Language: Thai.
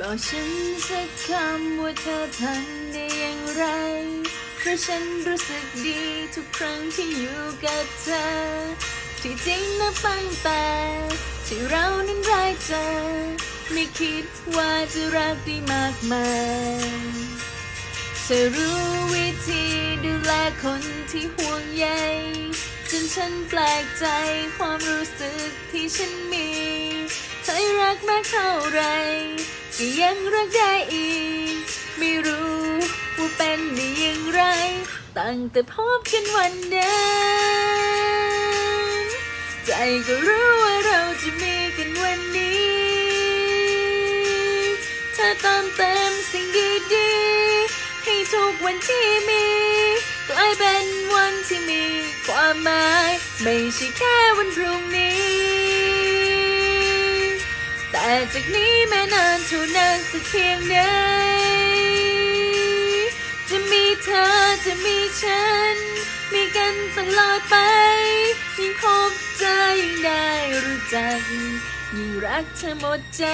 บอกฉันสักคำว่าเธอทำได้อย่างไรเพราะฉันรู้สึกดีทุกครั้งที่อยู่กับเธอ ที่จริงนะตั้งแต่ที่เรานั้นแรกเจอไม่คิดว่าจะรักได้มากมายเธอรู้วิธีดูแลคนที่ห่วงใยจนฉันแปลกใจความรู้สึกที่ฉันมีเธอรักมากเท่าไห ยังรักได้อีก ไม่รู้ว่าเป็นได้อย่างไร ตั้งแต่พบกันวันนั้นใจก็รู้ว่าเราจะมีกันวันนี้เธอเติมเต็มสิ่งดีๆให้ทุกวันที่มีกลายเป็นวันที่มีความหมาย ไม่ใช่แค่วันพรุ่งนี้ จากนี้แม้นานเท่านานสักเพียงใดจะมีเธอจะมีฉัน มีกันตลอดไป ยิ่งพบเจอยิ่งได้รู้จัก ยิ่งรักเธอหมดใจ